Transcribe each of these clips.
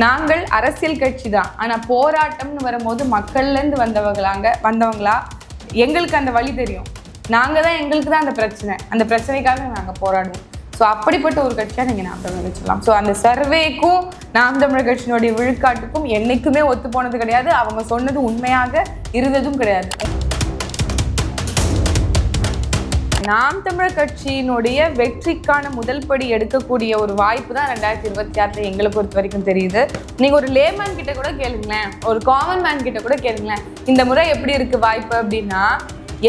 நாங்கள் அரசியல் கட்சி தான் ஆனால் போராட்டம்னு வரும்போது மக்கள்லேருந்து வந்தவங்களாங்க வந்தவங்களா? எங்களுக்கு அந்த வழி தெரியும். நாங்கள் தான் எங்களுக்கு தான் அந்த பிரச்சனை. அந்த பிரச்சனைக்காக நாங்கள் போராடுவோம். ஸோ அப்படிப்பட்ட ஒரு கட்சியாக நீங்கள் நாம் தமிழர் வச்சுக்கலாம் ஸோ அந்த சர்வேக்கும் நாம் தமிழர் கட்சியினுடைய விழுக்காட்டுக்கும் என்னைக்குமே ஒத்து போனது கிடையாது. அவங்க சொன்னது உண்மையாக இருந்ததும் கிடையாது. நாம் தமிழர் கட்சியினுடைய வெற்றிக்கான முதல் படி எடுக்கக்கூடிய ஒரு வாய்ப்பு தான் ரெண்டாயிரத்தி இருபத்தி ஆறுல எங்களை பொறுத்த வரைக்கும் தெரியுது. நீங்க ஒரு லேமேன் கிட்ட கூட கேளுங்களேன். ஒரு காமன் மேன் கிட்ட கூட கேளுங்களேன். இந்த முறை எப்படி இருக்கு வாய்ப்பு அப்படின்னா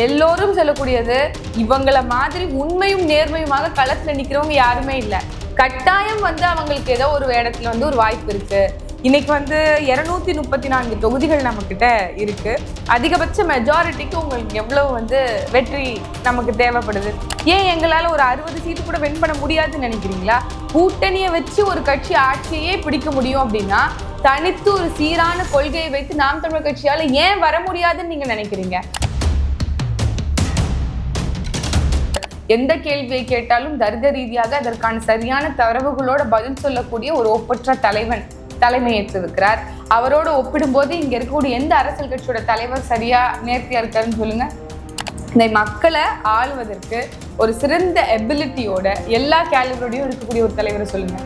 எல்லோரும் சொல்லக்கூடியது இவங்கள மாதிரி உண்மையும் நேர்மையுமாக களத்துல நிக்கிறவங்க யாருமே இல்லை. கட்டாயம் வந்து அவங்களுக்கு ஏதோ ஒரு இடத்துல வந்து ஒரு வாய்ப்பு இருக்கு. இன்னைக்கு வந்து இருநூத்தி முப்பத்தி நான்கு தொகுதிகள் நம்ம கிட்ட இருக்கு. அதிகபட்ச மெஜாரிட்டிக்கு உங்களுக்கு எவ்வளவு வந்து வெற்றி நமக்கு தேவைப்படுது? ஏன் எங்களால ஒரு அறுபது சீட்டு கூட வின் பண்ண முடியாதுன்னு நினைக்கிறீங்களா? கூட்டணியை வச்சு ஒரு கட்சி ஆட்சியே பிடிக்க முடியும் அப்படின்னா தனித்து ஒரு சீரான கொள்கையை வைத்து நாம் தமிழர் கட்சியால ஏன் வர முடியாதுன்னு நீங்க நினைக்கிறீங்க? எந்த கேள்வியை கேட்டாலும் தர்க்க ரீதியாக அதற்கான சரியான தரவுகளோட பதில் சொல்லக்கூடிய ஒரு ஒப்பற்ற தலைவன் தலைமையேற்றிருக்கிறார். அவரோட ஒப்பிடும்போது இங்க இருக்கக்கூடிய எந்த அரசியல் கட்சியோட தலைவர் சரியா நேர்த்தியா இருக்காருன்னு சொல்லுங்க. இந்த மக்களை ஆளுவதற்கு ஒரு சிறந்த எபிலிட்டியோட எல்லா கேலிபரோடையும் இருக்கக்கூடிய ஒரு தலைவரை சொல்லுங்க.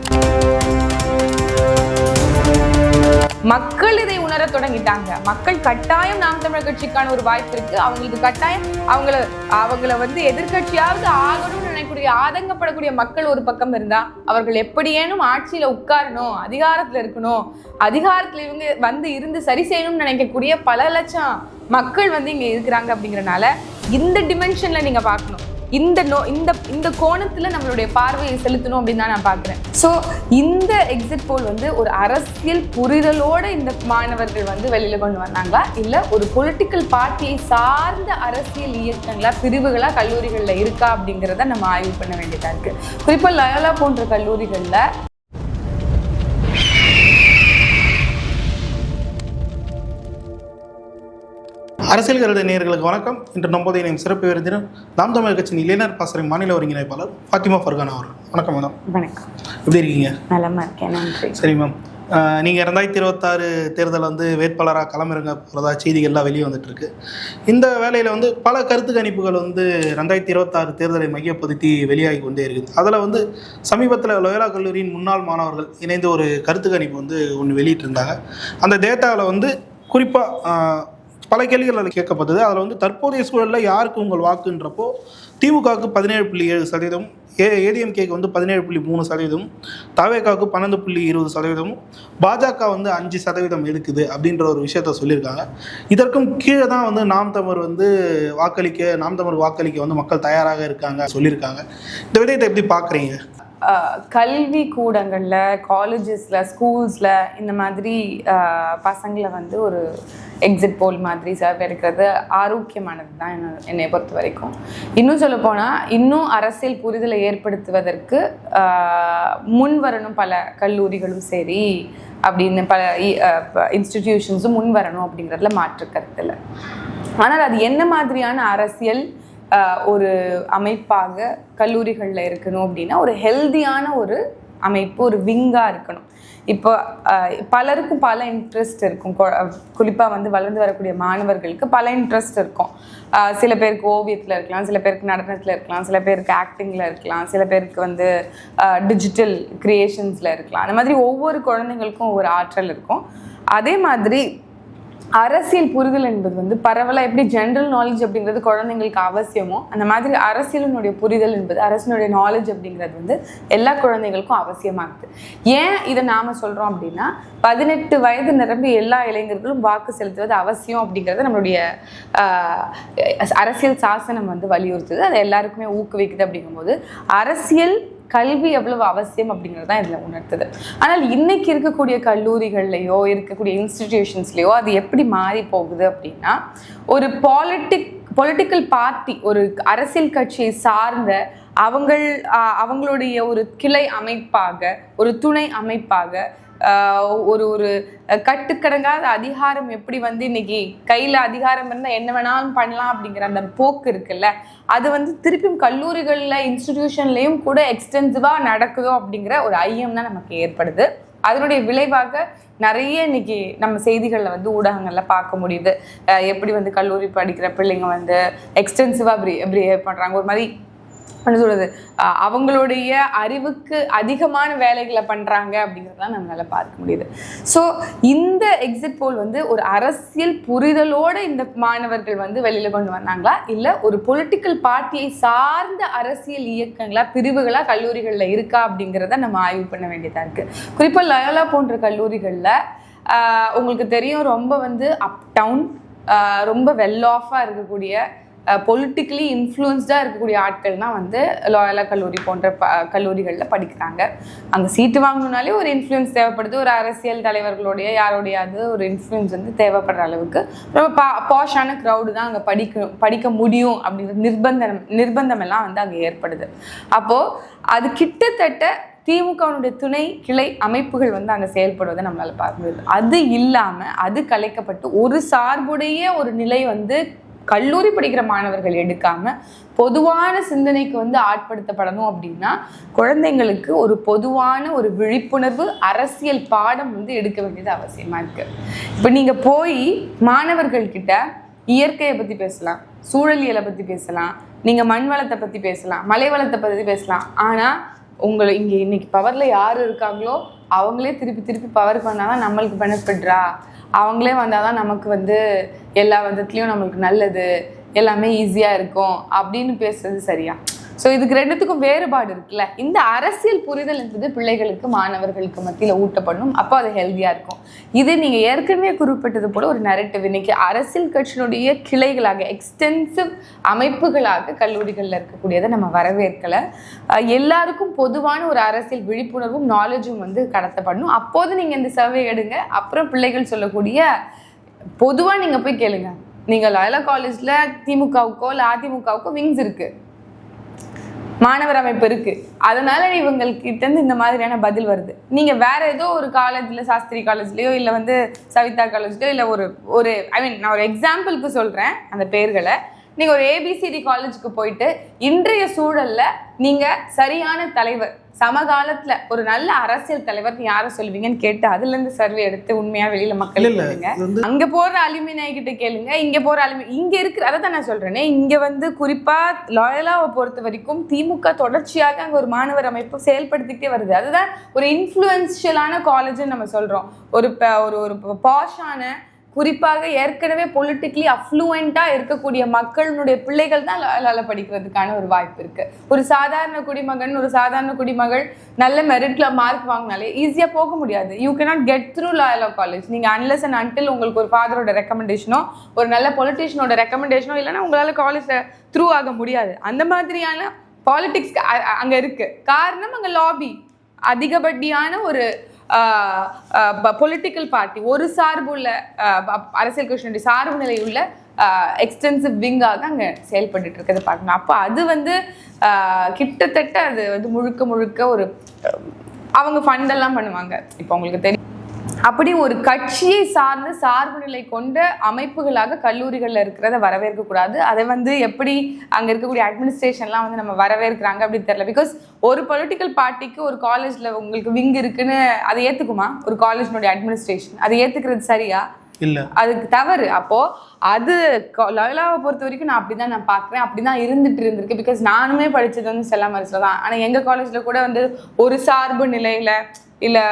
மக்கள் இதை உணர தொடங்கிட்டாங்க. மக்கள் கட்டாயம் நாம் தமிழர் கட்சிக்கான ஒரு வாய்ப்பு இருக்கு. அவங்களுக்கு கட்டாயம் அவங்கள அவங்கள வந்து எதிர்க்கட்சியாவது ஆகணும்னு நினைக்கக்கூடிய ஆதங்கப்படக்கூடிய மக்கள் ஒரு பக்கம் இருந்தா அவர்கள் எப்படியேனும் ஆட்சியில உட்காரணும் அதிகாரத்துல இருக்கணும். அதிகாரத்துல இவங்க வந்து இருந்து சரி செய்யணும்னு நினைக்கக்கூடிய பல லட்சம் மக்கள் வந்து இங்க இருக்கிறாங்க அப்படிங்கிறனால இந்த டிமென்ஷன்ல நீங்க பார்க்கணும். இந்த நோ இந்த இந்த கோணத்தில் நம்மளுடைய பார்வையை செலுத்தணும் அப்படின்னு தான் நான் பார்க்குறேன். ஸோ இந்த எக்ஸிட் போல் வந்து ஒரு அரசியல் புரிதலோடு இந்த மாணவர்கள் வந்து வெளியில் கொண்டு வந்தாங்களா? இல்லை ஒரு பொலிட்டிக்கல் பார்ட்டியை சார்ந்த அரசியல் இயக்கங்களா பிரிவுகளாக கல்லூரிகளில் இருக்கா அப்படிங்கிறத நம்ம ஆய்வு பண்ண வேண்டியதாக இருக்குது குறிப்பாக லயோலா போன்ற கல்லூரிகளில் அரசியல் கருட நேயர்களுக்கு வணக்கம். இன்று நம்போதை நேம் சிறப்பு விருந்தினர் நாம் தமிழர் கட்சியின் இளைஞர் பாசறை மாநில ஒருங்கிணைப்பாளர் ஃபாத்திமா ஃபர்கான் அவர் வணக்கம் மேடம். வணக்கம். எப்படி இருக்கீங்க? நலமா இருக்கேன். நன்றி. சரி மேம். அஹ், நீங்க ரெண்டாயிரத்தி இருபத்தாறு தேர்தல் வந்து வேட்பாளராக களமிறங்க போகிறதா செய்திகள்லாம் வெளியே வந்துட்டு இருக்கு. இந்த வேலையில் வந்து பல கருத்து கணிப்புகள் வந்து ரெண்டாயிரத்தி இருபத்தாறு தேர்தலை மையப்படுத்தி வெளியாகி கொண்டே இருக்குது. அதில் வந்து சமீபத்தில் லோயலா கல்லூரியின் முன்னாள் மாணவர்கள் இணைந்து ஒரு கருத்து கணிப்பு வந்து ஒன்று வெளியிட்டிருந்தாங்க. அந்த டேட்டாவில் வந்து குறிப்பாக பல கேள்விகள் அதில் கேட்கப்பட்டது. அதில் வந்து தற்போதைய சூழலில் யாருக்கு உங்கள் வாக்குன்றப்போ திமுகவுக்கு பதினேழு புள்ளி ஏழு சதவீதம் ஏ ஏடிஎம்கேக்கு வந்து பதினேழு புள்ளி மூணு சதவீதம் தவேகாவுக்கு பன்னெண்டு புள்ளி இருபது சதவீதம் பாஜக வந்து அஞ்சு சதவீதம் எடுக்குது அப்படின்ற ஒரு விஷயத்த சொல்லியிருக்காங்க. இதற்கும் கீழே தான் வந்து நாம் தமிழ் வந்து வாக்களிக்க நாம் தமிழ் வாக்களிக்க வந்து மக்கள் தயாராக இருக்காங்க சொல்லியிருக்காங்க. இந்த விடயத்தை எப்படி பார்க்குறீங்க? கல்வி கூடங்களில் காலேஜஸில் ஸ்கூல்ஸில் இந்த மாதிரி பசங்களை வந்து ஒரு எக்ஸிட் போல் மாதிரி சர்வே எடுக்கிறது ஆரோக்கியமானது தான் என்ன என்னை பொறுத்த வரைக்கும். இன்னும் சொல்ல போனால் இன்னும் அரசியல் புரிதலை ஏற்படுத்துவதற்கு முன் வரணும் பல கல்லூரிகளும் சரி அப்படின்னு பல இன்ஸ்டிடியூஷன்ஸும் முன் வரணும் அப்படிங்கிறதுல மாற்று கருத்தில் ஆனால் அது என்ன மாதிரியான அரசியல் ஒரு அமைப்பாக கல்லூரிகளில் இருக்கணும் அப்படின்னா ஒரு ஹெல்தியான ஒரு அமைப்பு ஒரு விங்காக இருக்கணும். இப்போ பலருக்கும் பல இன்ட்ரெஸ்ட் இருக்கும். குறிப்பாக வந்து வளர்ந்து வரக்கூடிய மாணவர்களுக்கு பல இன்ட்ரெஸ்ட் இருக்கும். சில பேருக்கு ஓவியத்தில் இருக்கலாம் சில பேருக்கு நடனத்தில் இருக்கலாம் சில பேருக்கு ஆக்டிங்கில் இருக்கலாம் சில பேருக்கு வந்து டிஜிட்டல் க்ரியேஷன்ஸில் இருக்கலாம். அந்த மாதிரி ஒவ்வொரு குழந்தைங்களுக்கும் ஒவ்வொரு ஆற்றல் இருக்கும். அதே மாதிரி அரசியல் புரிதல் என்பது வந்து பரவலாக எப்படி ஜென்ரல் நாலேஜ் அப்படிங்கிறது குழந்தைங்களுக்கு அவசியமோ அந்த மாதிரி அரசியலினுடைய புரிதல் என்பது அரசினுடைய நாலேஜ் அப்படிங்கிறது வந்து எல்லா குழந்தைகளுக்கும் அவசியமாகுது ஏன் இதை நாம சொல்றோம் அப்படின்னா பதினெட்டு வயது நிரம்பி எல்லா இளைஞர்களும் வாக்கு செலுத்துவது அவசியம் அப்படிங்கிறத நம்மளுடைய அரசியல் சாசனம் வந்து வலியுறுத்துது. அது எல்லாருக்குமே ஊக்குவிக்குது அப்படிங்கும்போது அரசியல் கல்வி எவ்வளவு அவசியம் அப்படிங்கிறது தான் இதில் உணர்த்துது. ஆனால் இன்னைக்கு இருக்கக்கூடிய கல்லூரிகள்லையோ இருக்கக்கூடிய இன்ஸ்டிடியூஷன்ஸ்லையோ அது எப்படி மாறி போகுது அப்படின்னா ஒரு பாலிட்டிக் பொலிட்டிக்கல் பார்ட்டி ஒரு அரசியல் கட்சியை சார்ந்த அவங்கள் அவங்களுடைய ஒரு கிளை அமைப்பாக ஒரு துணை அமைப்பாக ஒரு ஒரு கட்டுக்கடங்காத அதிகாரம் எப்படி வந்து இன்னைக்கு கையில் அதிகாரம் இருந்தால் என்ன வேணாலும் பண்ணலாம் அப்படிங்கிற அந்த போக்கு இருக்குல்ல அது வந்து திருப்பியும் கல்லூரிகளில் இன்ஸ்டிடியூஷன்லேயும் கூட எக்ஸ்டென்சிவாக நடக்குதோ அப்படிங்கிற ஒரு ஐயம் தான் நமக்கு ஏற்படுது. அதனுடைய விளைவாக நிறைய இன்னைக்கு நம்ம செய்திகளில் வந்து ஊடகங்களில் பார்க்க முடியுது. எப்படி வந்து கல்லூரி படிக்கிற பிள்ளைங்க வந்து எக்ஸ்டென்சிவாக பிஹேவ் பண்ணுறாங்க ஒரு மாதிரி என்ன சொல்றது? அவங்களுடைய அறிவுக்கு அதிகமான வேலைகளை பண்றாங்க அப்படிங்கிறதெல்லாம் நம்மளால பார்க்க முடியுது. ஸோ இந்த எக்ஸிட் போல் வந்து ஒரு அரசியல் புரிதலோட இந்த மாணவர்கள் வந்து வெளியில கொண்டு வந்தாங்களா? இல்ல ஒரு பொலிட்டிக்கல் பார்ட்டியை சார்ந்த அரசியல் இயக்கங்களா பிரிவுகளா கல்லூரிகளில் இருக்கா அப்படிங்கிறத நம்ம ஆய்வு பண்ண வேண்டியதா இருக்கு. குறிப்பா லயோலா போன்ற கல்லூரிகளில் உங்களுக்கு தெரியும் ரொம்ப வந்து அப் டவுன் ரொம்ப வெல் ஆஃபாக இருக்கக்கூடிய பொலிட்டிக்கலி இன்ஃப்ளூயன்ஸ்டாக இருக்கக்கூடிய ஆட்கள்னால் வந்து லாயலா கல்லூரி போன்ற ப கல்லூரிகளில் படிக்கிறாங்க. அங்கே சீட்டு வாங்கணுனாலே ஒரு இன்ஃப்ளூயன்ஸ் தேவைப்படுது. ஒரு அரசியல் தலைவர்களுடைய யாரோடையாவது ஒரு இன்ஃப்ளூயன்ஸ் வந்து தேவைப்படுற அளவுக்கு ரொம்ப பா பாஷான க்ரௌடு தான் அங்கே படிக்க படிக்க முடியும் அப்படிங்கிற நிர்பந்தம் நிர்பந்தம் எல்லாம் வந்து அங்கே ஏற்படுது. அப்போது அது கிட்டத்தட்ட திமுகவினுடைய துணை கிளை அமைப்புகள் வந்து அங்கே செயல்படுவதை நம்மளால் பார்க்க முடியுது. அது இல்லாமல் அது கலைக்கப்பட்டு ஒரு சார்புடைய ஒரு நிலை வந்து கல்லூரி படிக்கிற மாணவர்கள் எடுக்காம பொதுவான சிந்தனைக்கு வந்து ஆட்படுத்தப்படணும் அப்படின்னா குழந்தைங்களுக்கு ஒரு பொதுவான ஒரு விழிப்புணர்வு அரசியல் பாடம் வந்து எடுக்க வேண்டியது அவசியமா இருக்கு. இப்போ நீங்க போய் மாணவர்கள் கிட்ட இயற்கையை பத்தி பேசலாம் சூழலியலை பத்தி பேசலாம் நீங்க மண் வளத்தை பத்தி பேசலாம் மலை வளத்தை பத்தி பேசலாம். ஆனா உங்களை இங்க இன்னைக்கு பவர்ல யார் இருக்காங்களோ அவங்களே திருப்பி திருப்பி பவர் பண்ணாதான் நம்மளுக்கு பெனிஃபிட்ரா அவங்களே வந்தால் தான் நமக்கு வந்து எல்லா விதத்துலேயும் நம்மளுக்கு நல்லது எல்லாமே ஈஸியாக இருக்கும் அப்படின்னு பேசுறது சரியா? ஸோ இதுக்கு ரெண்டுத்துக்கும் வேறுபாடு இருக்குல்ல. இந்த அரசியல் புரிதல் என்பது பிள்ளைகளுக்கு மாணவர்களுக்கு மத்தியில் ஊட்டப்படணும். அப்போ அது ஹெல்த்தியாக இருக்கும். இது நீங்கள் ஏற்கனவே குறிப்பிட்டது போல ஒரு நெரட்டிவ் இன்னைக்கு அரசியல் கட்சியினுடைய கிளைகளாக எக்ஸ்டென்சிவ் அமைப்புகளாக கல்லூரிகளில் இருக்கக்கூடியதை நம்ம வரவேற்கலை. எல்லாருக்கும் பொதுவான ஒரு அரசியல் விழிப்புணர்வும் நாலேஜும் வந்து கடத்தப்படணும். அப்போது நீங்கள் இந்த சர்வே எடுங்க. அப்புறம் பிள்ளைகள் சொல்லக்கூடிய பொதுவாக நீங்கள் போய் கேளுங்க. நீங்கள் லயலா காலேஜில் திமுகவுக்கோ இல்லை அதிமுகவுக்கோ விங்ஸ் இருக்குது மாணவர் அமைப்பு இருக்கு. அதனால இவங்கள்கிட்ட இருந்து இந்த மாதிரியான பதில் வருது. நீங்க வேற ஏதோ ஒரு காலேஜ்ல சாஸ்திரி காலேஜ்லயோ இல்ல வந்து சவிதா காலேஜ்லயோ இல்ல ஒரு ஒரு ஐ மீன் நான் ஒரு எக்ஸாம்பிளுக்கு சொல்றேன் அந்த பேர்களை. நீங்க ஒரு ஏபிசிடி காலேஜுக்கு போயிட்டு இன்றைய சூழல்ல நீங்க சரியான தலைவர் சமகாலத்துல ஒரு நல்ல அரசியல் தலைவர் யாரை சொல்லுவீங்கன்னு கேட்டு அதுல இருந்து சர்வே எடுத்து உண்மையா வெளியில மக்கள் கேளுங்க. அங்க போற அலுமினாய் கிட்ட கேளுங்க இங்க போற அலுமி இங்க இருக்கு அதை தான் நான் சொல்றேனே இங்க வந்து குறிப்பா லாயலாவை பொறுத்த வரைக்கும் திமுக தொடர்ச்சியாக அங்க ஒரு மாணவர் அமைப்பு செயல்படுத்திக்கிட்டே வருது. அதுதான் ஒரு இன்ஃப்ளூயன்ஷியலான காலேஜ்னு நம்ம சொல்றோம். ஒரு ஒரு ஒரு பாஷான குறிப்பாக ஏற்கனவே பொலிட்டிக்கலி அஃப்ளூவெண்ட்டாக இருக்கக்கூடிய மக்களுடைய பிள்ளைகள் தான் லாலால படிக்கிறதுக்கான ஒரு வாய்ப்பு இருக்குது ஒரு சாதாரண குடிமகன் ஒரு சாதாரண குடிமகள் நல்ல மெரிட்ல மார்க் வாங்கினாலே ஈஸியாக போக முடியாது. You cannot get through Loyola college நீங்கள் அன்லெஸ் அண்ட் அன்டில் உங்களுக்கு ஒரு ஃபாதரோட ரெக்கமெண்டேஷனோ ஒரு நல்ல பொலிட்டிஷியனோட ரெக்கமெண்டேஷனோ இல்லைன்னா உங்களால் காலேஜில் த்ரூ ஆக முடியாது. அந்த மாதிரியான பாலிடிக்ஸ் அங்கே இருக்குது காரணம் அங்கே லாபி அதிகப்படியான ஒரு பொலிட்டிக்கல் பார்ட்டி ஒரு சார்புள்ள உள்ள அரசியல் கட்சியினுடைய சார்பு நிலையுள்ள எக்ஸ்டென்சிவ் விங்காக தான் அங்கே செயல்பட்டுட்டு இருக்கிறத பார்க்கணும் அப்போ அது வந்து ஆஹ் கிட்டத்தட்ட அது வந்து முழுக்க முழுக்க ஒரு அவங்க ஃபண்டெல்லாம் பண்ணுவாங்க. இப்போ உங்களுக்கு தெரியும். அப்படி ஒரு கட்சியை சார்ந்து சார்பு நிலை கொண்ட அமைப்புகளாக கல்லூரிகளில் இருக்கிறத வரவேற்க கூடாது. அதை வந்து எப்படி அங்கே இருக்கக்கூடிய அட்மினிஸ்ட்ரேஷன்லாம் வந்து நம்ம வரவேற்கிறாங்க அப்படின்னு தெரியல. பிகாஸ் ஒரு பொலிட்டிக்கல் பார்ட்டிக்கு ஒரு காலேஜில் உங்களுக்கு விங் இருக்குன்னு அதை ஏற்றுக்குமா ஒரு காலேஜினுடைய அட்மினிஸ்ட்ரேஷன் அதை ஏற்றுக்கிறது சரியா? இல்லை. அதுக்கு தவறு. அப்போ அது லயோலாவை பொறுத்த வரைக்கும் நான் அப்படிதான் நான் பார்க்குறேன் அப்படிதான் இருந்துட்டு இருந்திருக்கு. பிகாஸ் நானுமே படிச்சது வந்து செல்லா மரிசில் தான். ஆனால் எங்கள் காலேஜில் கூட வந்து ஒரு சார்பு நிலையில இல்லை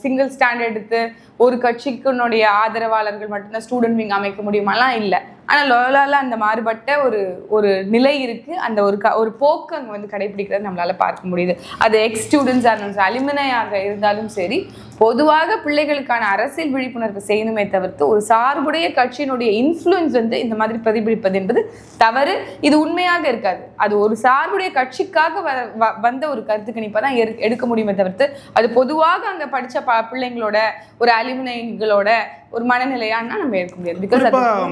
சிங்கிள் ஸ்டாண்ட் எடுத்து ஒரு கட்சிக்குனுடைய ஆதரவாளர்கள் மட்டும்தான் ஸ்டூடெண்ட் விங் அமைக்க முடியுமாலாம் இல்லை. ஆனால் லோலால அந்த மாறுபட்ட ஒரு ஒரு நிலை இருக்கு. அந்த ஒரு க ஒரு போக்கு அங்கே வந்து கடைபிடிக்கிறது நம்மளால பார்க்க முடியுது. அது எக்ஸ் ஸ்டூடெண்ட்ஸாக இருந்தாலும் அலிமினையாக அலுமினையாக இருந்தாலும் சரி பொதுவாக பிள்ளைகளுக்கான அரசியல் விழிப்புணர்வு செய்யணுமே தவிர்த்து ஒரு சார்புடைய கட்சியினுடைய இன்ஃப்ளூயன்ஸ் வந்து இந்த மாதிரி பிரதிபலிப்பது என்பது தவறு. இது உண்மையாக இருக்காது. அது ஒரு சார்புடைய கட்சிக்காக வ- வ- வந்த ஒரு கருத்து கணிப்பை தான் எடுக்க முடியுமே தவிர்த்து அது பொதுவாக அங்கே படித்த ப பிள்ளைங்களோட ஒரு அலுமினைகளோட ஒரு மனநிலையான்னா நம்ம ஏற்க முடியாது. பிகாஸ்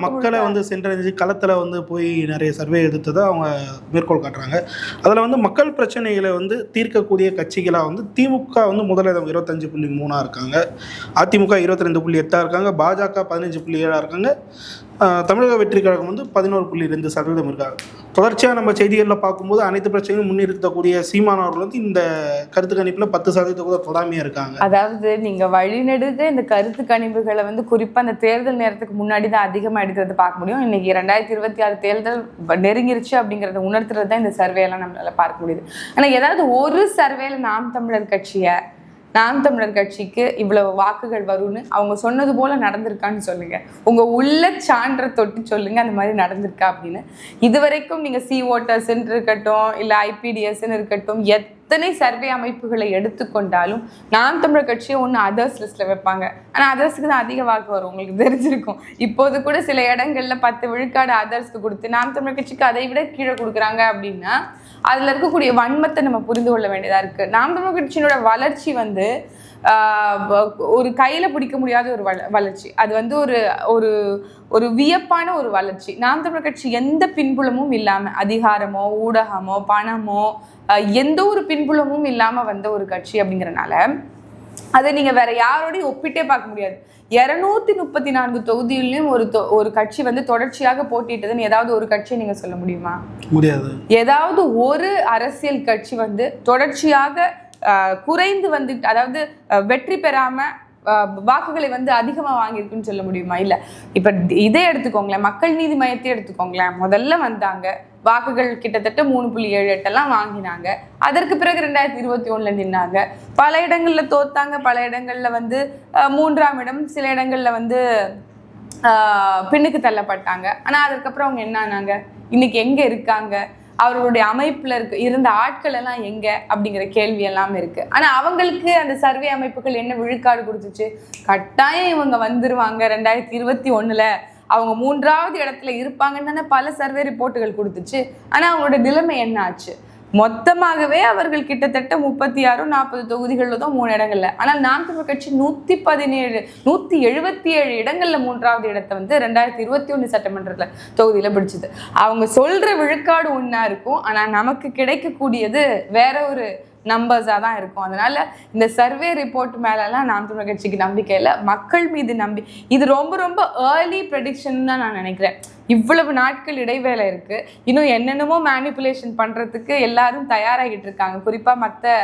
மக்களை வந்து சென்றடைஞ்சு களத்துல வந்து போய் நிறைய சர்வே எடுத்ததை அவங்க மேற்கோள் காட்டுறாங்க. அதுல வந்து மக்கள் பிரச்சனைகளை வந்து தீர்க்கக்கூடிய கட்சிகளா வந்து திமுக வந்து முதலிடம் இருபத்தஞ்சு புள்ளி மூணா இருக்காங்க. அதிமுக இருபத்தி ரெண்டு புள்ளி எட்டா இருக்காங்க. பாஜக பதினஞ்சு புள்ளி ஏழா இருக்காங்க. தமிழக வெற்றி கழகம் வந்து பதினோரு புள்ளி ரெண்டு சதவீதம் இருக்காங்க. தொடர்ச்சியாக நம்ம செய்திகளில் பார்க்கும்போது அனைத்து பிரச்சனையும் முன்னிறுத்தக்கூடிய சீமான் அவர்கள் வந்து இந்த கருத்து கணிப்பில் பத்து சதவீதத்தை கூட தொடாமையே இருக்காங்க. அதாவது நீங்கள் வழிநெடுக இந்த கருத்து கணிப்புகளை வந்து குறிப்பாக அந்த தேர்தல் நேரத்துக்கு முன்னாடி தான் அதிகமாக எடுக்கிறது பார்க்க முடியும். இன்னைக்கு ரெண்டாயிரத்தி இருபத்தி ஆறு தேர்தல் நெருங்கிருச்சு அப்படிங்கிறத உணர்த்துறது தான் இந்த சர்வே எல்லாம் பார்க்க முடியுது. ஆனால் ஏதாவது ஒரு சர்வேல நாம் தமிழர் கட்சியை நாம் தமிழர் கட்சிக்கு இவ்வளவு வாக்குகள் வரும்னு அவங்க சொன்னது போல நடந்திருக்கான்னு சொல்லுங்க. உங்க உள்ள சான்றை தொட்டு சொல்லுங்க அந்த மாதிரி நடந்திருக்கா அப்படின்னு. இதுவரைக்கும் நீங்க சி ஓட்டர்ஸ்ன்னு இருக்கட்டும் இல்ல ஐபிடிஎஸ்ன்னு இருக்கட்டும் எத்தனை சர்வே அமைப்புகளை எடுத்துக்கொண்டாலும் நாம் தமிழர் கட்சியை ஒன்று அதர்ஸ் லிஸ்ட்ல வைப்பாங்க. ஆனா அதர்ஸ்க்கு தான் அதிக வாக்கு வரும் உங்களுக்கு தெரிஞ்சிருக்கும். இப்போது கூட சில இடங்கள்ல பத்து விழுக்காடு அதர்ஸ்க்கு கொடுத்து நாம் தமிழர் கட்சிக்கு அதை விட கீழே கொடுக்குறாங்க அப்படின்னா அதில் இருக்கக்கூடிய வன்மத்தை நம்ம புரிந்து கொள்ள வேண்டியதாக இருக்குது நாம் கட்சியினோட வளர்ச்சி வந்து ஒரு கையில் பிடிக்க முடியாத ஒரு வள- வளர்ச்சி. அது வந்து ஒரு ஒரு ஒரு வியப்பான ஒரு வளர்ச்சி. நாம் தமிழர் கட்சி எந்த பின்புலமும் இல்லாமல் அதிகாரமோ ஊடகமோ பணமோ எந்த ஒரு பின்புலமும் இல்லாமல் வந்த ஒரு கட்சி அப்படிங்கறனால அதை நீங்க வேற யாரோடையும் ஒப்பிட்டே பார்க்க முடியாது. இருநூத்தி முப்பத்தி நான்கு தொகுதியிலையும் ஒரு ஒரு கட்சி வந்து தொடர்ச்சியாக போட்டிட்டதுன்னு ஏதாவது ஒரு கட்சியை நீங்க சொல்ல முடியுமா? முடியாது. ஏதாவது ஒரு அரசியல் கட்சி வந்து தொடர்ச்சியாக குறைந்து வந்து அதாவது வெற்றி பெறாம வாக்குகளை வந்து அதிகமா வாங்கியிருக்குன்னு சொல்ல முடியுமா? இல்ல. இப்ப இதே எடுத்துக்கோங்களேன். மக்கள் நீதி மையத்தை எடுத்துக்கோங்களேன். முதல்ல வந்தாங்க. வாக்குகள் கிட்டத்தட்ட மூணு புள்ளி ஏழு எட்டெல்லாம் வாங்கினாங்க. அதற்கு பிறகு ரெண்டாயிரத்தி இருபத்தி ஒண்ணுல நின்னாங்க. பல இடங்கள்ல தோத்தாங்க. பல இடங்கள்ல வந்து மூன்றாம் இடம். சில இடங்கள்ல வந்து பின்னுக்கு தள்ளப்பட்டாங்க. ஆனா அதுக்கப்புறம் அவங்க என்ன ஆனாங்க? இன்னைக்கு எங்க இருக்காங்க? அவர்களுடைய அமைப்புல இருக்க இருந்த ஆட்கள் எல்லாம் எங்க அப்படிங்கிற கேள்வி எல்லாம் இருக்கு. ஆனா அவங்களுக்கு அந்த சர்வே அமைப்புகள் என்ன விழுக்காடு கொடுத்துச்சு? கட்டாயம் இவங்க வந்துருவாங்க. ரெண்டாயிரத்தி இருபத்தி ஒண்ணுல அவங்க மூன்றாவது இடத்துல இருப்பாங்கன்னு தானே பல சர்வே ரிப்போர்ட்டுகள் கொடுத்துச்சு. ஆனா அவங்களோட நிலைமை என்ன ஆச்சு? மொத்தமாகவே அவர்கள் கிட்டத்தட்ட முப்பத்தி ஆறு நாற்பது தொகுதிகளில் தான் மூணு இடங்கள்ல. ஆனால் நாம் தமிழ் கட்சி நூத்தி பதினேழு நூத்தி எழுபத்தி ஏழு இடங்கள்ல மூன்றாவது இடத்தை வந்து ரெண்டாயிரத்தி இருபத்தி ஒன்று சட்டமன்றத்தில் தொகுதியில பிடிச்சது. அவங்க சொல்ற விழுக்காடு ஒன்றா இருக்கும். ஆனால் நமக்கு கிடைக்கக்கூடியது வேற ஒரு நம்பர்ஸாக தான் இருக்கும். அதனால் இந்த சர்வே ரிப்போர்ட் மேலெல்லாம் நாம் தமிழர் கட்சிக்கு நம்பிக்கை இல்லை. மக்கள் மீது நம்பி இது ரொம்ப ரொம்ப ஏர்லி ப்ரெடிக்ஷன் தான் நான் நினைக்கிறேன். இவ்வளவு நாட்கள் இடைவேளை இருக்கு. இன்னும் என்னென்னமோ மேனிப்புலேஷன் பண்ணுறதுக்கு எல்லாரும் தயாராகிட்டு இருக்காங்க. குறிப்பாக மற்ற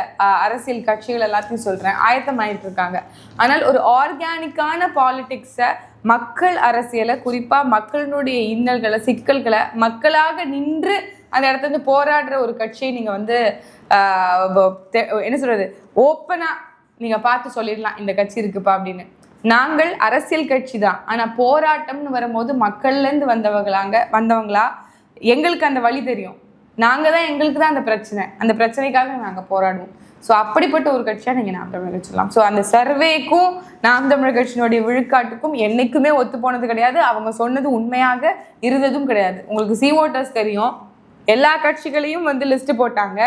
அரசியல் கட்சிகள் எல்லாத்தையும் சொல்கிறேன் ஆயத்தமாயிட்டு இருக்காங்க. ஆனால் ஒரு ஆர்கானிக்கான பாலிட்டிக்ஸை மக்கள் அரசியலை குறிப்பாக மக்களினுடைய இன்னல்களை சிக்கல்களை மக்களாக நின்று அந்த இடத்துல இருந்து போராடுற ஒரு கட்சியை நீங்க வந்து என்ன சொல்றது ஓப்பனா நீங்க பார்த்து சொல்லிடலாம் இந்த கட்சி இருக்குப்பா அப்படின்னு. நாங்கள் அரசியல் கட்சி தான். ஆனா போராட்டம்னு வரும்போது மக்கள்ல இருந்து வந்தவங்களாங்க வந்தவங்களா எங்களுக்கு அந்த வழி தெரியும். நாங்க தான் எங்களுக்கு தான் அந்த பிரச்சனை. அந்த பிரச்சனைக்காக நாங்க போராடுவோம். ஸோ அப்படிப்பட்ட ஒரு கட்சியாக நீங்கள் நாம் தமிழர் சொல்லலாம். ஸோ அந்த சர்வேக்கும் நாம் தமிழர் கட்சியினுடைய விழுக்காட்டுக்கும் என்னைக்குமே ஒத்து போனது கிடையாது. அவங்க சொன்னது உண்மையாக இருந்ததும் கிடையாது. உங்களுக்கு சி ஓட்டர்ஸ் தெரியும். எல்லா கட்சிகளையும் வந்து லிஸ்ட் போட்டாங்க.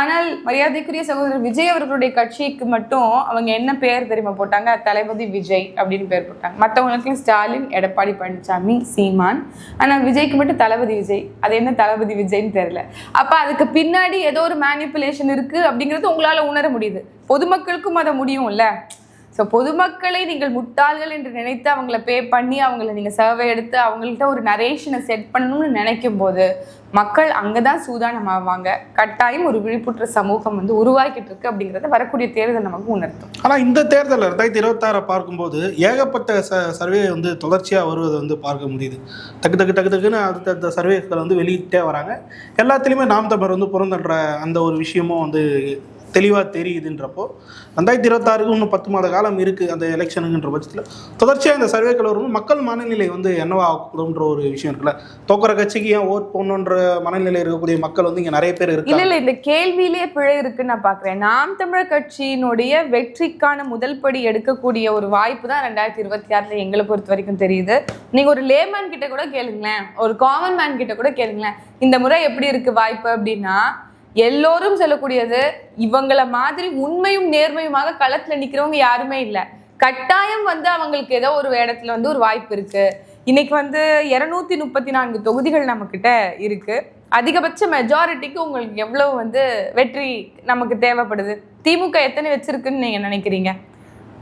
ஆனால் மரியாதைக்குரிய சகோதரர் விஜய் அவர்களுடைய கட்சிக்கு மட்டும் அவங்க என்ன பேர் தெரியுமா போட்டாங்க? தளபதி விஜய் அப்படின்னு பேர் போட்டாங்க. மற்றவங்களுக்கும் ஸ்டாலின் எடப்பாடி பழனிசாமி சீமான். ஆனால் விஜய்க்கு மட்டும் தளபதி விஜய். அது என்ன தளபதி விஜய்ன்னு தெரியல. அப்போ அதுக்கு பின்னாடி ஏதோ ஒரு மேனிப்புலேஷன் இருக்குது அப்படிங்கிறது உங்களால் உணர முடியுது. பொதுமக்களுக்கும் அதை முடியும்ல. ஸோ பொதுமக்களை நீங்கள் முட்டாள்கள் என்று நினைத்து அவங்கள பே பண்ணி அவங்கள நீங்கள் சர்வே எடுத்து அவங்கள்ட்ட ஒரு நரேஷனை செட் பண்ணணும்னு நினைக்கும் போது மக்கள் அங்கே தான் சூதானம் ஆவாங்க கட்டாயம் ஒரு விழிப்புற்ற சமூகம் வந்து உருவாக்கிட்டு இருக்கு அப்படிங்கிறத வரக்கூடிய தேர்தல் நமக்கு உணர்த்தும். ஆனால் இந்த தேர்தலில் ரெண்டாயிரத்தி இருபத்தாறை பார்க்கும்போது ஏகப்பட்ட ச சர்வே வந்து தொடர்ச்சியாக வருவதை வந்து பார்க்க முடியுது. டக்கு டக்கு டக்கு டக்குன்னு அடுத்தடுத்த சர்வேக்களை வந்து வெளியிட்டே வராங்க. எல்லாத்துலேயுமே நாம் தமிழர் வந்து புறந்தன்ற அந்த ஒரு விஷயமும் வந்து தெளிவாக தெரியுதுன்றப்போ ரெண்டாயிரத்தி இருபத்தாறுக்கு இன்னும் பத்து மாத காலம் இருக்குது அந்த எலெக்ஷனுங்கிற பட்சத்தில். தொடர்ச்சியாக இந்த சர்வேக்கள் வரும்போது மக்கள் மனநிலை வந்து என்னவா ஆகக்கூடும்ன்ற ஒரு விஷயம் இருக்குல்ல. தோக்குற கட்சிக்கு ஏன் ஓட் போடணுன்ற மனநிலை இருக்கக்கூடிய மக்கள் வந்து இங்கே நிறைய பேர் இருக்கு இல்லை இல்லை இந்த கேள்வியிலே பிழை இருக்குன்னு நான் பார்க்குறேன் நாம் தமிழர் கட்சியினுடைய வெற்றிக்கான முதல் படி எடுக்கக்கூடிய ஒரு வாய்ப்பு தான் ரெண்டாயிரத்தி இருபத்தி ஆறில் எங்களை பொறுத்த வரைக்கும் தெரியுது. நீங்கள் ஒரு லேமேன் கிட்ட கூட கேளுங்களேன். ஒரு காமன் மேன் கிட்ட கூட கேளுங்களேன். இந்த முறை எப்படி இருக்கு வாய்ப்பு அப்படின்னா எல்லோரும் சொல்லக்கூடியது இவங்கள மாதிரி உண்மையும் நேர்மையுமாக களத்துல நிக்கிறவங்க யாருமே இல்லை. கட்டாயம் வந்து அவங்களுக்கு ஏதோ ஒரு இடத்துல வந்து ஒரு வாய்ப்பு இருக்கு. இன்னைக்கு வந்து இருநூத்தி முப்பத்தி நான்கு தொகுதிகள் நம்மக்கிட்ட இருக்கு. அதிகபட்ச மெஜாரிட்டிக்கு உங்களுக்கு எவ்வளவு வந்து வெற்றி நமக்கு தேவைப்படுது? திமுக எத்தனை வச்சிருக்குன்னு நீங்க நினைக்கிறீங்க?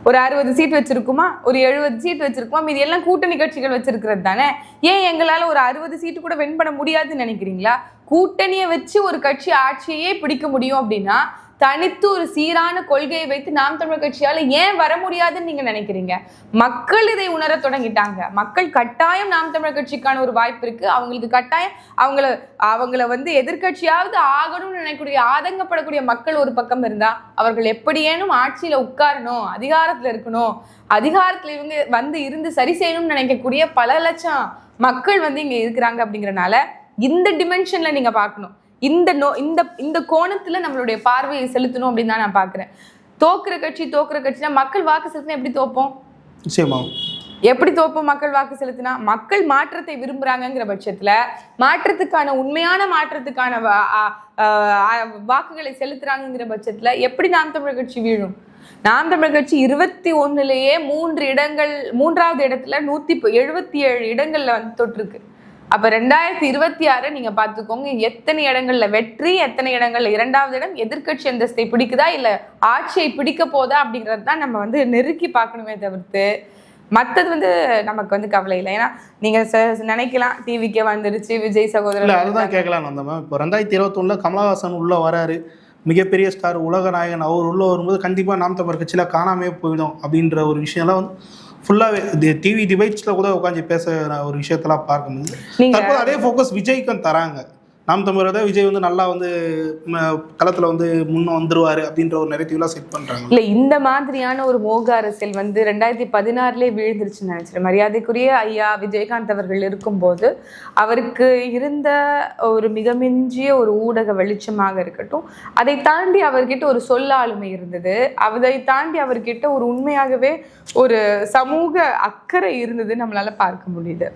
ஒரு அறுபது சீட் வச்சிருக்குமா? ஒரு எழுபது சீட் வச்சிருக்குமா? மீதி எல்லாம் கூட்டணி கட்சிகள் வச்சிருக்கிறது தானே? ஏன் எங்களால ஒரு அறுபது சீட்டு கூட வின் பண்ண முடியாதுன்னு நினைக்கிறீங்களா? கூட்டணியை வச்சு ஒரு கட்சி ஆட்சியே பிடிக்க முடியும் அப்படின்னா தனித்து ஒரு சீரான கொள்கையை வைத்து நாம் தமிழர் கட்சியால் ஏன் வர முடியாதுன்னு நீங்கள் நினைக்கிறீங்க? மக்கள் இதை உணர தொடங்கிட்டாங்க. மக்கள் கட்டாயம் நாம் தமிழர் கட்சிக்கான ஒரு வாய்ப்பு இருக்குது அவங்களுக்கு கட்டாயம் அவங்கள அவங்கள வந்து எதிர்க்கட்சியாவது ஆகணும்னு நினைக்கக்கூடிய ஆதங்கப்படக்கூடிய மக்கள் ஒரு பக்கம் இருந்தால் அவர்கள் எப்படியேனும் ஆட்சியில் உட்காரணும் அதிகாரத்தில் இருக்கணும். அதிகாரத்தில் இவங்க வந்து இருந்து சரி செய்யணும்னு நினைக்கக்கூடிய பல லட்சம் மக்கள் வந்து இங்கே இருக்கிறாங்க அப்படிங்கிறனால இந்த டிமென்ஷன்ல நீங்க பார்க்கணும். இந்த நோ இந்த இந்த கோணத்துல நம்மளுடைய பார்வையை செலுத்தணும் அப்படின்னு தான் நான் பாக்குறேன் தோக்குற கட்சி தோக்குற கட்சினா மக்கள் வாக்கு செலுத்தினா எப்படி தோப்போம்? நிச்சயமாகும் எப்படி தோப்போம் மக்கள் வாக்கு செலுத்தினா? மக்கள் மாற்றத்தை விரும்புறாங்கங்கிற பட்சத்துல மாற்றத்துக்கான உண்மையான மாற்றத்துக்கான வாக்குகளை செலுத்துறாங்கங்கிற பட்சத்துல எப்படி நாம் தமிழர் கட்சி வீழும்? நாம் தமிழர் கட்சி இருபத்தி ஒண்ணுலயே மூன்று இடங்கள் மூன்றாவது இடத்துல நூத்தி எழுபத்தி ஏழு இடங்கள்ல வந்து தொட்டிருக்கு அப்போ ரெண்டாயிரத்தி இருபத்தி ஆறு நீங்கள் பார்த்துக்கோங்க எத்தனை இடங்களில் வெற்றி எத்தனை இடங்களில் இரண்டாவது இடம் எதிர்க்கட்சி அந்தஸ்தை பிடிக்குதா இல்லை ஆட்சியை பிடிக்க போதா அப்படிங்கிறது தான் நம்ம வந்து நெருக்கி பார்க்கணுமே தவிர்த்து மற்றது வந்து நமக்கு வந்து கவலை இல்லை. ஏன்னா நீங்க ச- நினைக்கலாம் டிவிக்கே வந்துருச்சு விஜய் சகோதரர் அதுதான் கேட்கலாம் வந்தோம் இப்போ ரெண்டாயிரத்தி இருபத்தொன்னில் கமலஹாசன் உள்ளே வராரு மிகப்பெரிய ஸ்டார் உலக நாயகன் அவர் உள்ளே வரும்போது கண்டிப்பாக நாம் தமிழ் கட்சியில் காணாமே போயிடும் அப்படின்ற ஒரு விஷயம்லாம் வந்து ஃபுல்லாகவே டிவி டிபேட்ஸில் கூட உட்காந்து பேச ஒரு விஷயத்தெல்லாம் பார்க்க முடியுது அதே ஃபோக்கஸ் விஜய்க்கும் தராங்க. நாம் தமிழரை தான் விஜய் வந்து நல்லா வந்து களத்தில் வந்து முன்ன வந்துருவார் அப்படின்ற ஒரு நெரட்டிவ்லாம் செட் பண்ணுறாங்க இல்ல இந்த மாதிரியான ஒரு மோக அரசியல் வந்து ரெண்டாயிரத்தி பதினாறுலேயே வீழ்ந்துருச்சுன்னு நினைச்சிட்டேன் மரியாதைக்குரிய ஐயா விஜயகாந்த் அவர்கள் இருக்கும்போது அவருக்கு இருந்த ஒரு மிக மிஞ்சிய ஒரு ஊடக வெளிச்சமாக இருக்கட்டும் அதை தாண்டி அவர்கிட்ட ஒரு சொல்ல ஆளுமை இருந்தது. அதை தாண்டி அவர்கிட்ட ஒரு உண்மையாகவே ஒரு சமூக அக்கறை இருந்தது நம்மளால பார்க்க முடியுது.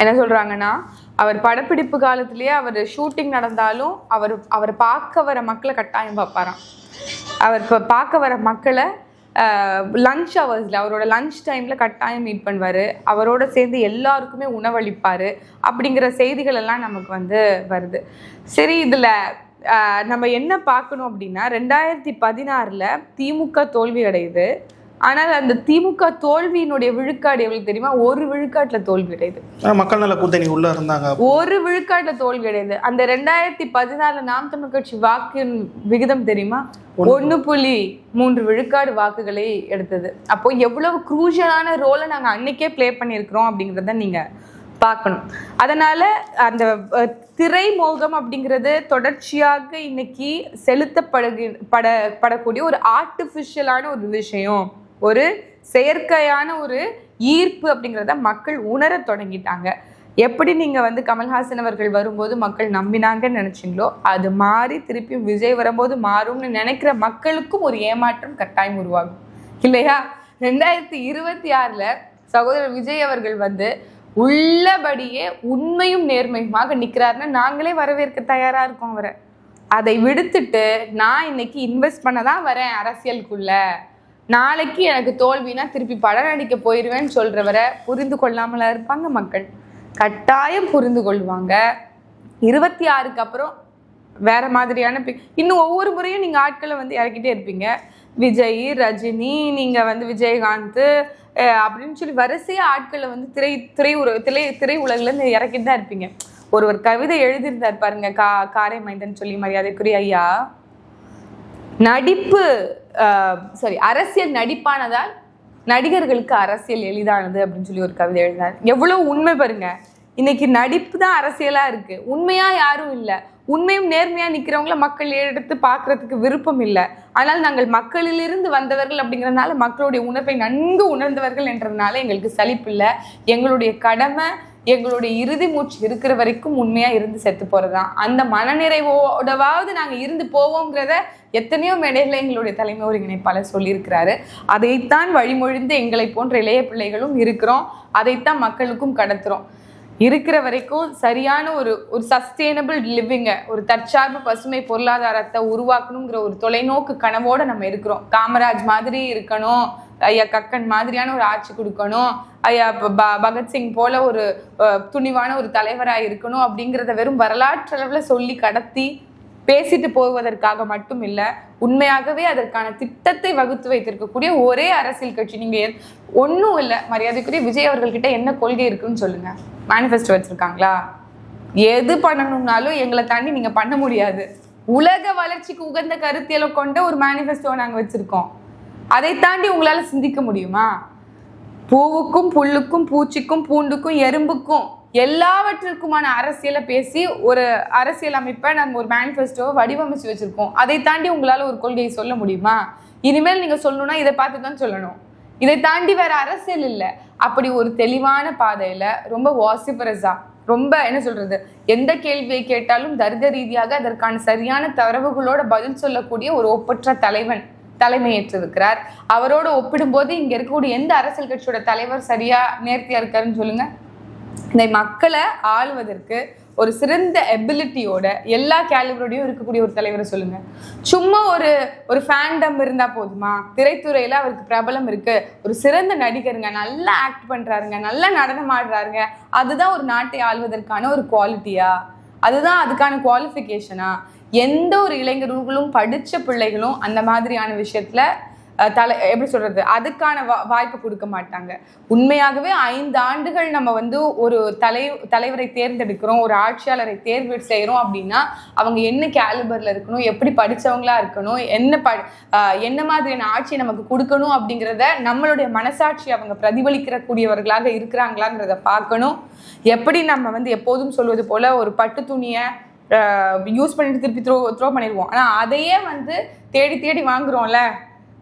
என்ன சொல்றாங்கன்னா அவர் படப்பிடிப்பு காலத்திலேயே அவர் ஷூட்டிங் நடந்தாலும் அவர் அவர் பார்க்க வர மக்களை கட்டாயம் பார்ப்பாராம். அவர் இப்போ பார்க்க வர மக்களை லஞ்ச் ஹவர்ஸில் அவரோட லஞ்ச் டைமில் கட்டாயம் மீட் பண்ணுவார். அவரோட சேர்ந்து எல்லாருக்குமே உணவளிப்பார். அப்படிங்கிற செய்திகள் எல்லாம் நமக்கு வந்து வருது. சரி இதில் நம்ம என்ன பார்க்கணும் அப்படின்னா ரெண்டாயிரத்தி பதினாறில் திமுக தோல்வி அடையுது. ஆனால் அந்த திமுக தோல்வியினுடைய விழுக்காடு எவ்வளவு தெரியுமா? ஒரு விழுக்காட்டில் தோல்வி அடையுது. ஆனா, மக்கள் நல கூட்டணி உள்ளே இருந்தாங்க. ஒரு விழுக்காட்டுல தோல்வி அடையுது. அந்த ரெண்டாயிரத்தி பதினாலுல நாம் தமிழ் கட்சி வாக்கின் விகிதம் தெரியுமா? ஒண்ணு புள்ளி மூன்று விழுக்காடு வாக்குகளை எடுத்தது. அப்போ எவ்வளவு குரூஷியலான ரோலை நாங்க அன்னைக்கே ப்ளே பண்ணியிருக்கிறோம் அப்படிங்கிறத நீங்க பார்க்கணும். அதனால அந்த திரை மோகம் அப்படிங்கிறது தொடர்ச்சியாக இன்னைக்கு செலுத்தப்படுகி பட படக்கூடிய ஒரு ஆர்டிஃபிஷியலான ஒரு விஷயம். ஒரு செயற்கையான ஒரு ஈர்ப்பு அப்படிங்கிறத மக்கள் உணரத் தொடங்கிட்டாங்க. எப்படி நீங்கள் வந்து கமல்ஹாசன் அவர்கள் வரும்போது மக்கள் நம்பினாங்கன்னு நினச்சிங்களோ அது மாறி திருப்பியும் விஜய் வரும்போது மாறும்னு நினைக்கிற மக்களுக்கும் ஒரு ஏமாற்றம் கட்டாயம் உருவாகும். இல்லையா? ரெண்டாயிரத்தி இருபத்தி ஆறில் சகோதரர் விஜய் அவர்கள் வந்து உள்ளபடியே உண்மையும் நேர்மையுமாக நிற்கிறாருன்னு நாங்களே வரவேற்க தயாராக இருக்கோம் அவரை. அதை விடுத்துட்டு நான் இன்னைக்கு இன்வெஸ்ட் பண்ண தான் வரேன் அரசியலுக்குள்ள. நாளைக்கு எனக்கு தோல்வினா திருப்பி படம் நடிக்க போயிடுவேன்னு சொல்றவரை புரிந்து கொள்ளாமலா இருப்பாங்க மக்கள். கட்டாயம் புரிந்து கொள்வாங்க. இருபத்தி ஆறுக்கு அப்புறம் வேற மாதிரியான இன்னும் ஒவ்வொரு முறையும் நீங்க ஆட்களை வந்து இறக்கிட்டே இருப்பீங்க. விஜய் ரஜினி நீங்க வந்து விஜயகாந்த் அப்படின்னு சொல்லி வரிசையா ஆட்களை வந்து திரை திரை உர திரை திரை உலகில இருந்து இறக்கிட்டு தான் இருப்பீங்க. ஒரு ஒரு கவிதை எழுதியிருந்தார் பாருங்க கா காரை மைந்தன் சொல்லி மரியாதைக்குரிய ஐயா. நடிப்பு சாரி அரசியல் நடிப்பானதால் நடிகர்களுக்கு அரசியல் எளிதானது அப்படின்னு சொல்லி ஒரு கவிதை எழுதினார். எவ்வளோ உண்மை பாருங்க. இன்னைக்கு நடிப்பு தான் அரசியலாக இருக்கு. உண்மையாக யாரும் இல்லை. உண்மையும் நேர்மையாக நிற்கிறவங்கள மக்கள் எடுத்து பார்க்கறதுக்கு விருப்பம் இல்லை. ஆனால் நாங்கள் மக்களிலிருந்து வந்தவர்கள் அப்படிங்கிறதுனால மக்களுடைய உணர்வை நன்கு உணர்ந்தவர்கள் என்றதுனால எங்களுக்கு சலிப்பு இல்லை. எங்களுடைய கடமை எங்களுடைய இறுதி மூச்சு இருக்கிற வரைக்கும் உண்மையா இருந்து செத்து போறதுதான் அந்த மனநிறைவோடவாவது நாங்க இருந்து போவோங்கிறத எத்தனையோ மேடைகளில் எங்களுடைய தலைமை ஒருங்கிணைப்பாளர் சொல்லியிருக்கிறாரு. அதைத்தான் வழிமொழிந்து எங்களை போன்ற இளைய பிள்ளைகளும் இருக்கிறோம். அதைத்தான் மக்களுக்கும் கடத்துறோம். இருக்கிற வரைக்கும் சரியான ஒரு ஒரு சஸ்டெயினபிள் லிவிங்கை ஒரு தற்சார்பு பசுமை பொருளாதாரத்தை உருவாக்கணுங்கிற ஒரு தொலைநோக்கு கனவோட நம்ம இருக்கிறோம். காமராஜ் மாதிரி இருக்கணும். ஐயா கக்கன் மாதிரியான ஒரு ஆட்சி கொடுக்கணும். ஐயா ப- பகத்சிங் போல ஒரு துணிவான ஒரு தலைவராக இருக்கணும் அப்படிங்கிறத வெறும் வரலாற்று அளவில் சொல்லி கடத்தி பேசிட்டு போவதற்காக மட்டும் இல்லை உண்மையாகவே அதற்கான திட்டத்தை வகுத்து வைத்திருக்கக்கூடிய ஒரே அரசியல் கட்சி. நீங்கள் ஒன்றும் இல்லை மரியாதைக்குரிய விஜய் அவர்கள்கிட்ட என்ன கொள்கை இருக்குன்னு சொல்லுங்கள் மேனிஃபெஸ்டோ வச்சுருக்காங்களா? எது பண்ணணும்னாலும் எங்களை தாண்டி நீங்கள் பண்ண முடியாது. உலக வளர்ச்சிக்கு உகந்த கருத்தியலை கொண்ட ஒரு மேனிஃபெஸ்டோ நாங்கள் வச்சுருக்கோம். அதை தாண்டி உங்களால் சிந்திக்க முடியுமா? பூவுக்கும் புல்லுக்கும் பூச்சிக்கும் பூண்டுக்கும் எறும்புக்கும் எல்லாவற்றிற்குமான அரசியலை பேசி ஒரு அரசியல் அமைப்பை நாங்கள் ஒரு மேனிஃபெஸ்டோவை வடிவமைச்சு வச்சுருக்கோம். அதை தாண்டி உங்களால் ஒரு கொள்கையை சொல்ல முடியுமா? இனிமேல் நீங்கள் சொல்லணும்னா இதை பார்த்து தான் சொல்லணும். இதை தாண்டி வேற அரசியல் இல்லை. அப்படி ஒரு தெளிவான பாதையில் ரொம்ப வாசிபரஸா ரொம்ப என்ன சொல்றது? எந்த கேள்வியை கேட்டாலும் தர்க்க ரீதியாக அதற்கான சரியான தரவுகளோட பதில் சொல்லக்கூடிய ஒரு ஒப்பற்ற தலைவன் தலைமையேற்றிருக்கிறார். அவரோட ஒப்பிடும்போது இங்க இருக்கக்கூடிய எந்த அரசியல் கட்சியோட தலைவர் சரியா நேர்த்தியா இருக்காருன்னு சொல்லுங்க. இந்த மக்களை ஆளுவதற்கு ஒரு சிறந்த எபிலிட்டியோட எல்லா கேலிபரோடையும் இருக்கக்கூடிய ஒரு தலைவரை சொல்லுங்க. சும்மா ஒரு ஒரு ஃபேண்டம் இருந்தா போதுமா? திரைத்துறையில அவருக்கு பிரபலம் இருக்கு. ஒரு சிறந்த நடிகருங்க நல்லா ஆக்ட் பண்றாருங்க நல்லா நடனம் ஆடுறாருங்க. அதுதான் ஒரு நாட்டை ஆள்வதற்கான ஒரு குவாலிட்டியா அதுதான் அதுக்கான குவாலிஃபிகேஷனா எந்த ஒரு இளைஞர்களும் படித்த பிள்ளைகளும் அந்த மாதிரியான விஷயத்தில் தலை எப்படி சொல்கிறது அதுக்கான வா- வாய்ப்பு கொடுக்க மாட்டாங்க. உண்மையாகவே ஐந்து ஆண்டுகள் நம்ம வந்து ஒரு தலை தலைவரை தேர்ந்தெடுக்கிறோம் ஒரு ஆட்சியாளரை தேர்வு செய்கிறோம் அப்படின்னா அவங்க என்ன கேலிபரில் இருக்கணும் எப்படி படித்தவங்களா இருக்கணும் என்ன ப என்ன மாதிரியான ஆட்சி நமக்கு கொடுக்கணும் அப்படிங்கிறத நம்மளுடைய மனசாட்சி அவங்க பிரதிபலிக்கிறக்கூடியவர்களாக இருக்கிறாங்களாங்கிறத பார்க்கணும். எப்படி நம்ம வந்து எப்போதும் சொல்வது போல் ஒரு பட்டு துணியை யூஸ் பண்ணிட்டு திருப்பி த்ரோ த்ரோ பண்ணிடுவோம் ஆனால் அதையே வந்து தேடி தேடி வாங்குறோம்ல.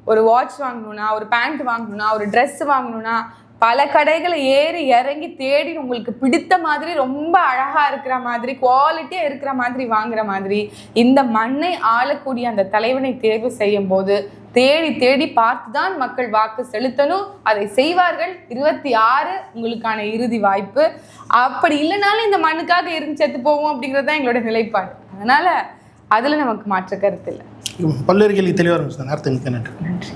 ஒரு வாட்ச் வாங்கணும்னா ஒரு பேண்ட் வாங்கணும்னா ஒரு ட்ரெஸ் வாங்கணும்னா பல கடைகளை ஏறி இறங்கி தேடி உங்களுக்கு பிடித்த மாதிரி ரொம்ப அழகாக இருக்கிற மாதிரி குவாலிட்டியாக இருக்கிற மாதிரி வாங்குற மாதிரி இந்த மண்ணை ஆளக்கூடிய அந்த தலைவனை தேர்வு செய்யும் போது தேடி தேடி பார்த்து தான் மக்கள் வாக்கு செலுத்தணும். அதை செய்வார்கள். இருபத்தி ஆறு உங்களுக்கான இறுதி வாய்ப்பு. அப்படி இல்லைனாலும் இந்த மண்ணுக்காக இருந்து செத்து போவோம் அப்படிங்கிறது தான் எங்களோட நிலைப்பாடு. அதனால அதுல நமக்கு மாற்று கருத்து இல்லை. பல்வேறு கேள்வி தெளிவாக இருந்துச்சு. நேரத்தை நன்றி.